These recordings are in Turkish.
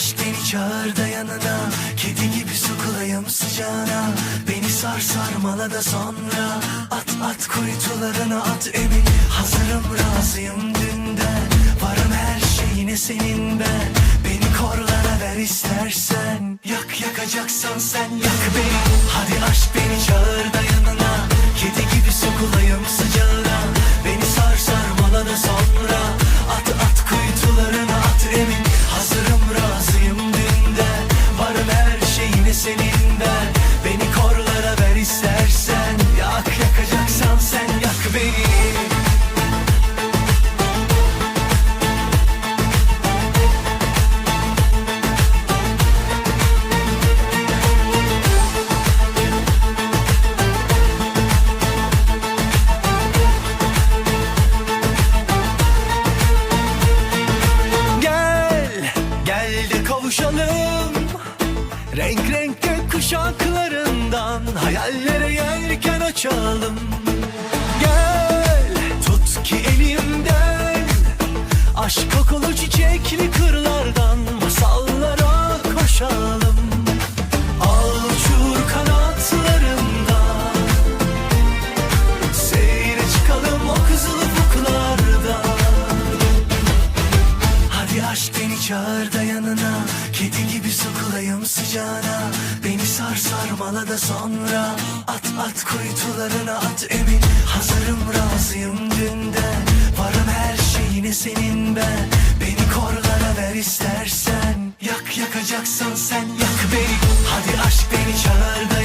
Aşk beni çağır da yanına. Kedi gibi sokulayım sıcağına. Beni sar sarmala da sonra. At at kuytularına at emin Hazırım razıyım dünden. Varım her şeyine senin ben. Beni korlara ver istersen. Yak yakacaksan sen yak beni. Hadi aşk beni çağır da yanına. Renk renk gök kuşaklarından Hayallere yelken açalım. Gel, tut ki elimden Aşk kokulu çiçekli kırlardan çağır da yanına Kedi gibi sokulayım sıcağına. Beni sar sarmala da sonra. At at kuytularına at emin. Hazırım razıyım dünden Varım her şeyine senin ben Beni korlara ver istersen. Yak yakacaksan sen yak beni. Hadi aşk beni çağır da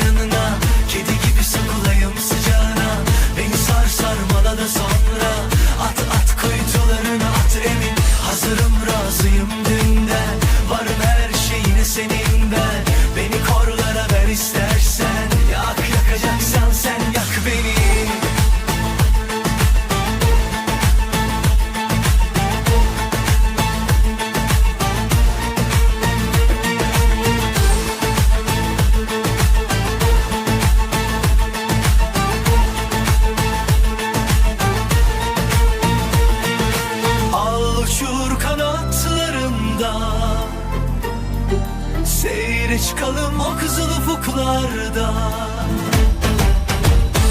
Birlikte çıkalım o kızıl ufuklarda.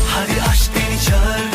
Hadi aşk beni çağır.